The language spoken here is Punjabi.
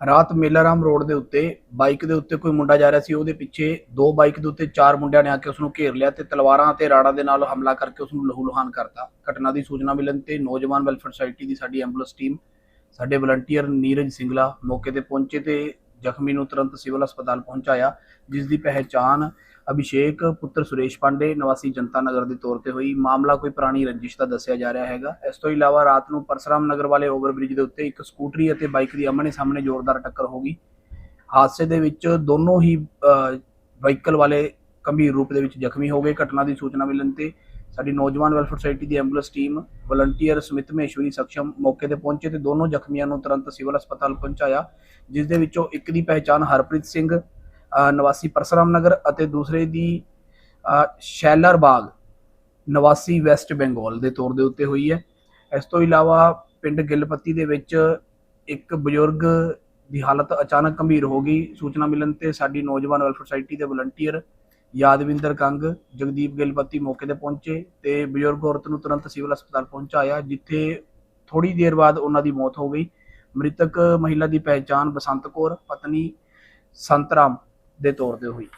ਰਾਤ ਮੇਲਾਰਾਮ ਰੋਡ ਦੇ ਉੱਤੇ ਬਾਈਕ ਦੇ ਉੱਤੇ ਕੋਈ ਮੁੰਡਾ ਜਾ ਰਿਹਾ ਸੀ, ਉਹਦੇ ਪਿੱਛੇ ਦੋ ਬਾਈਕ ਦੇ ਉੱਤੇ ਚਾਰ ਮੁੰਡਿਆਂ ਨੇ ਆ ਕੇ ਉਸ ਨੂੰ ਘੇਰ ਲਿਆ ਤੇ ਤਲਵਾਰਾਂ ਅਤੇ ਰਾੜਾਂ ਦੇ ਨਾਲ ਹਮਲਾ ਕਰਕੇ ਉਸ ਨੂੰ ਲਹੂ ਲੁਹਾਨ ਕਰਤਾ। ਘਟਨਾ ਦੀ ਸੂਚਨਾ ਮਿਲਣ ਤੇ ਨੌਜਵਾਨ ਵੈਲਫੇਅਰ ਸੁਸਾਇਟੀ ਦੀ ਸਾਡੀ ਐਂਬੂਲੈਂਸ ਟੀਮ, ਸਾਡੇ ਵਲੰਟੀਅਰ ਨੀਰਜ ਸਿੰਗਲਾ ਮੌਕੇ ਤੇ ਪਹੁੰਚੇ ਤੇ ਜ਼ਖਮੀ ਨੂੰ ਤੁਰੰਤ ਸਿਵਲ ਹਸਪਤਾਲ ਪਹੁੰਚਾਇਆ, ਜਿਸ ਦੀ ਪਹਿਚਾਣ ਅਭਿਸ਼ੇਕ, ਪੁੱਤਰ ਸੁਰੇਸ਼ ਪਾਂਡੇ, ਨਿਵਾਸੀ ਜਨਤਾ ਨਗਰ ਦੇ ਤੌਰ ਤੇ ਹੋਈ। ਮਾਮਲਾ ਕੋਈ ਪੁਰਾਣੀ ਰੰਜਿਸ਼ ਦਾ ਦੱਸਿਆ ਜਾ ਰਿਹਾ ਹੈਗਾ। ਇਸ ਤੋਂ ਇਲਾਵਾ ਰਾਤ ਨੂੰ ਪਰਸਰਾਮ ਨਗਰ ਵਾਲੇ ਓਵਰਬ੍ਰਿਜ ਦੇ ਉੱਤੇ ਇੱਕ ਸਕੂਟਰੀ ਅਤੇ ਬਾਈਕ ਦੀ ਆਮਣੇ ਸਾਹਮਣੇ ਜ਼ੋਰਦਾਰ ਟੱਕਰ ਹੋ ਗਈ। ਹਾਦਸੇ ਦੇ ਵਿੱਚ ਦੋਨੋਂ ਹੀ ਵਹੀਕਲ ਵਾਲੇ ਗੰਭੀਰ ਰੂਪ ਦੇ ਵਿੱਚ ਜ਼ਖਮੀ ਹੋ ਗਏ। ਘਟਨਾ ਦੀ ਸੂਚਨਾ ਮਿਲਣ ਤੇ ਸਾਡੀ ਨੌਜਵਾਨ ਵੈਲਫੇਅਰ ਸੁਸਾਇਟੀ ਦੀ ambulance team volunteer Sumit Maheshwari Saksham ਮੌਕੇ ਤੇ ਪਹੁੰਚੇ ਤੇ ਦੋਨੋਂ ਜ਼ਖਮੀਆਂ ਨੂੰ ਤੁਰੰਤ ਸਿਵਲ ਹਸਪਤਾਲ ਪਹੁੰਚਾਇਆ, ਜਿਸ ਦੇ ਵਿੱਚੋਂ ਇੱਕ ਦੀ ਪਹਿਚਾਣ ਹਰਪ੍ਰੀਤ ਸਿੰਘ ਨਿਵਾਸੀ ਪਰਸਰਾਮ ਨਗਰ ਅਤੇ ਦੂਸਰੇ ਦੀ ਸ਼ੈਲਰ ਬਾਗ, ਨਿਵਾਸੀ ਵੈਸਟ ਬੰਗਾਲ ਦੇ ਤੌਰ ਦੇ ਉੱਤੇ ਹੋਈ ਹੈ। ਇਸ ਤੋਂ ਇਲਾਵਾ ਪਿੰਡ ਗਿੱਲਪੱਤੀ ਦੇ ਵਿੱਚ ਇੱਕ ਬਜ਼ੁਰਗ ਦੀ ਹਾਲਤ ਅਚਾਨਕ ਗੰਭੀਰ ਹੋ ਗਈ। ਸੂਚਨਾ ਮਿਲਣ ਤੇ ਸਾਡੀ ਨੌਜਵਾਨ ਵੈਲਫੇਅਰ ਸੁਸਾਇਟੀ ਦੇ ਵਲੰਟੀਅਰ ਯਾਦਵਿੰਦਰ ਕੰਗ, ਜਗਦੀਪ ਗਿੱਲਪੱਤੀ ਮੌਕੇ ਤੇ ਪਹੁੰਚੇ ਤੇ ਬਜ਼ੁਰਗ ਔਰਤ ਨੂੰ ਤੁਰੰਤ ਸਿਵਲ ਹਸਪਤਾਲ ਪਹੁੰਚਾਇਆ, ਜਿੱਥੇ ਥੋੜੀ ਦੇਰ ਬਾਅਦ ਉਹਨਾਂ ਦੀ ਮੌਤ ਹੋ ਗਈ। ਮ੍ਰਿਤਕ ਮਹਿਲਾ ਦੀ ਪਹਿਚਾਣ ਬਸੰਤ ਕੌਰ, ਪਤਨੀ ਸੰਤਰਾਮ ਦੇ ਤੌਰ ਤੇ ਹੋਈ।